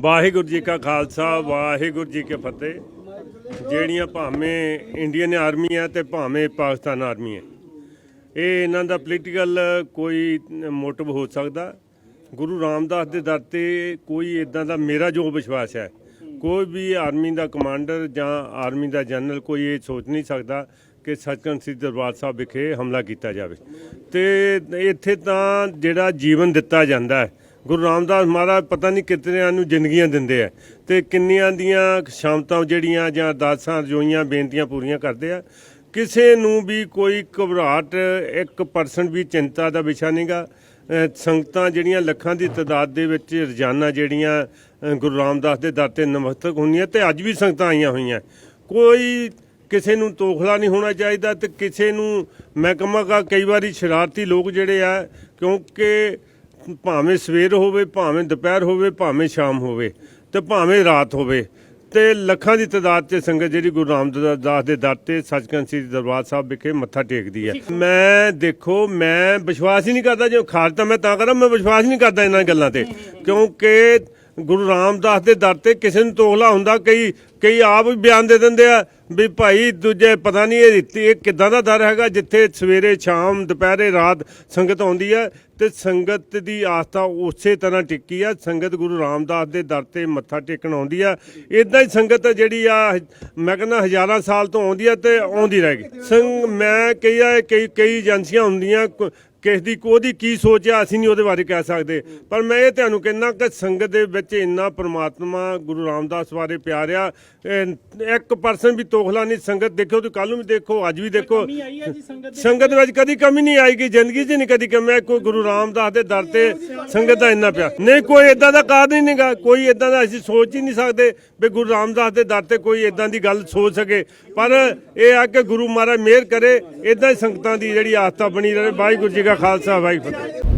ਵਾਹਿਗੁਰੂ ਜੀ ਕਾ ਖਾਲਸਾ, ਵਾਹਿਗੁਰੂ ਜੀ ਕੀ ਫਤਿਹ। ਜਿਹੜੀਆਂ ਭਾਵੇਂ ਇੰਡੀਅਨ ਆਰਮੀ ਹੈ ਤੇ ਭਾਵੇਂ ਪਾਕਿਸਤਾਨ ਆਰਮੀ ਹੈ। ਇਹ ਇਹਨਾਂ ਦਾ ਪੋਲੀਟੀਕਲ ਕੋਈ ਮੋਟਿਵ ਹੋ ਸਕਦਾ। ਗੁਰੂ ਰਾਮਦਾਸ ਦੇ ਦਰ ਤੇ ਕੋਈ ਇਦਾਂ ਦਾ ਮੇਰਾ ਜੋ ਵਿਸ਼ਵਾਸ ਹੈ, ਕੋਈ ਵੀ ਆਰਮੀ ਦਾ ਕਮਾਂਡਰ ਜਾਂ ਆਰਮੀ ਦਾ ਜਨਰਲ ਕੋਈ ਇਹ ਸੋਚ ਨਹੀਂ ਸਕਦਾ ਕਿ ਸੱਚਖੰਡ ਸ੍ਰੀ ਦਰਬਾਰ ਸਾਹਿਬ ਵਿਖੇ ਹਮਲਾ ਕੀਤਾ ਜਾਵੇ। ਤੇ ਇੱਥੇ ਤਾਂ ਜਿਹੜਾ ਜੀਵਨ ਦਿੱਤਾ ਜਾਂਦਾ ਹੈ ਗੁਰੂ ਰਾਮਦਾਸ ਮਹਾਰਾਜ ਪਤਾ ਨਹੀਂ ਕਿਤਨਿਆਂ ਨੂੰ ਜ਼ਿੰਦਗੀਆਂ ਦਿੰਦੇ ਆ ਤੇ ਕਿੰਨੀਆਂ ਦੀਆਂ ਸ਼ਾਮਤਾਂ ਜਿਹੜੀਆਂ ਜਾਂ ਅਰਦਾਸਾਂ ਰਜੋਈਆਂ ਬੇਨਤੀਆਂ ਪੂਰੀਆਂ ਕਰਦੇ ਆ। ਕਿਸੇ ਨੂੰ ਵੀ ਕੋਈ ਘਬਰਾਹਟ 1% ਵੀ ਚਿੰਤਾ ਦਾ ਵਿਸ਼ਾ ਨਹੀਂਗਾ। ਸੰਗਤਾਂ ਜਿਹੜੀਆਂ ਲੱਖਾਂ ਦੀ ਤਾਦਾਦ ਦੇ ਵਿੱਚ ਰੋਜ਼ਾਨਾ ਜਿਹੜੀਆਂ ਗੁਰੂ ਰਾਮਦਾਸ ਦੇ ਦਰ ਤੇ ਨਮਸਤਕ ਹੁੰਦੀਆਂ ਤੇ ਅੱਜ ਵੀ ਸੰਗਤਾਂ ਆਈਆਂ ਹੋਈਆਂ। ਕੋਈ ਕਿਸੇ ਨੂੰ ਤੋਖਲਾ ਨਹੀਂ ਹੋਣਾ ਚਾਹੀਦਾ ਤੇ ਕਿਸੇ ਨੂੰ ਮੈਂ ਕਹਾਂਗਾ ਕਈ ਵਾਰੀ ਸ਼ਰਾਰਤੀ ਲੋਕ ਜਿਹੜੇ ਆ, ਕਿਉਂਕਿ ਭਾਵੇਂ ਸਵੇਰ ਹੋਵੇ ਭਾਵੇਂ ਦੁਪਹਿਰ ਹੋਵੇ ਭਾਵੇਂ ਸ਼ਾਮ ਹੋਵੇ ਤੇ ਭਾਵੇਂ ਰਾਤ ਹੋਵੇ ਤੇ ਲੱਖਾਂ ਦੀ ਤਾਦਾਦ 'ਚ ਸੰਗਤ ਜਿਹੜੀ ਗੁਰੂ ਰਾਮਦਾਸ ਦੇ ਦਰ ਤੇ ਸੱਚਖੰਡ ਸ੍ਰੀ ਦਰਬਾਰ ਸਾਹਿਬ ਵਿਖੇ ਮੱਥਾ ਟੇਕਦੀ ਹੈ। ਮੈਂ ਦੇਖੋ ਮੈਂ ਵਿਸ਼ਵਾਸ ਹੀ ਨਹੀਂ ਕਰਦਾ ਜੇ ਖਾਰਜ ਤਾਂ ਮੈਂ ਤਾਂ ਕਰਾਂ ਮੈਂ ਵਿਸ਼ਵਾਸ ਨਹੀਂ ਕਰਦਾ ਇਹਨਾਂ ਗੱਲਾਂ ਤੇ। ਕਿਉਂਕਿ ਗੁਰੂ ਰਾਮਦਾਸ ਦੇ ਦਰ ਤੇ ਕਿਸੇ ਨੂੰ ਤੋਖਲਾ ਹੁੰਦਾ, ਕਈ ਕਈ ਆਪ ਵੀ ਬਿਆਨ ਦੇ ਦਿੰਦੇ ਆ ਵੀ ਭਾਈ ਦੂਜੇ ਪਤਾ ਨਹੀਂ ਇਹ ਰੀਤੀ, ਇਹ ਕਿੱਦਾਂ ਦਾ ਦਰ ਹੈਗਾ, ਜਿੱਥੇ ਸਵੇਰੇ, ਸ਼ਾਮ, ਦੁਪਹਿਰੇ, ਰਾਤ ਸੰਗਤ ਆਉਂਦੀ ਹੈ ਤੇ ਸੰਗਤ ਦੀ ਆਸਥਾ ਉਸੇ ਤਰ੍ਹਾਂ ਟਿੱਕੀ ਆ, ਸੰਗਤ ਗੁਰੂ ਰਾਮਦਾਸ ਦੇ ਦਰ ਤੇ ਮੱਥਾ ਟੇਕਣ ਆਉਂਦੀ ਆ। ਇਦਾਂ ਹੀ ਸੰਗਤ ਜਿਹੜੀ ਆ, ਮੈਂ ਕਹਿੰਦਾ ਹਜ਼ਾਰਾਂ ਸਾਲ ਤੋਂ ਆਉਂਦੀ ਆ ਤੇ ਆਉਂਦੀ ਰਹੇਗੀ ਸੰਗ, ਮੈਂ ਕਈ ਆ, ਕਈ ਕਈ ਏਜੰਸੀਆਂ ਹੁੰਦੀਆਂ ਕ- ਕਿਸ ਦੀ ਉਹਦੀ ਕੀ ਸੋਚ ਆ ਅਸੀਂ ਨਹੀਂ ਉਹਦੇ ਬਾਰੇ ਕਹਿ ਸਕਦੇ। ਪਰ ਮੈਂ ਇਹ ਤੁਹਾਨੂੰ ਕਹਿੰਦਾ ਕਿ ਸੰਗਤ ਦੇ ਵਿੱਚ ਇੰਨਾ ਪ੍ਰਮਾਤਮਾ ਗੁਰੂ ਰਾਮਦਾਸ ਬਾਰੇ ਪਿਆਰ ਆ 1% ਵੀ ਤੋਖਲਾ ਨਹੀਂ ਸੰਗਤ ਦੇਖੋ ਤੇ ਕੱਲ ਨੂੰ ਵੀ ਦੇਖੋ ਅੱਜ ਵੀ ਦੇਖੋ। ਸੰਗਤ ਵਿੱਚ ਕਦੀ ਕਮੀ ਨਹੀਂ ਆਏਗੀ ਜ਼ਿੰਦਗੀ 'ਚ ਨਹੀਂ ਕਦੀ ਕਮੀ। ਕੋਈ ਗੁਰੂ ਰਾਮਦਾਸ ਦੇ ਦਰ ਤੇ ਸੰਗਤ ਦਾ ਇੰਨਾ ਪਿਆਰ। ਨਹੀਂ ਕੋਈ ਇਦਾਂ ਦਾ ਕਾਰਨ ਹੀ ਨਹੀਂਗਾ ਕੋਈ ਇਦਾਂ ਦਾ ਅਸੀਂ ਸੋਚ ਹੀ ਨਹੀਂ ਸਕਦੇ ਵੀ ਗੁਰੂ ਰਾਮਦਾਸ ਦੇ ਦਰ ਤੇ ਕੋਈ ਇਦਾਂ ਦੀ ਗੱਲ ਸੋਚ ਸਕੇ। ਪਰ ਇਹ ਆ ਕਿ ਗੁਰੂ ਮਹਾਰਾਜ ਮਿਹਰ ਕਰੇ ਇਦਾਂ ਹੀ ਸੰਗਤਾਂ ਦੀ ਜਿਹੜੀ ਆਸਥਾ ਬਣੀ ਰਹੇ ਵਾਹਿਗੁਰੂ ਜੀ ਕਾ ਖਾਲਸਾ ਵਾਹਿਗੁਰੂ। ਫਤਿਹ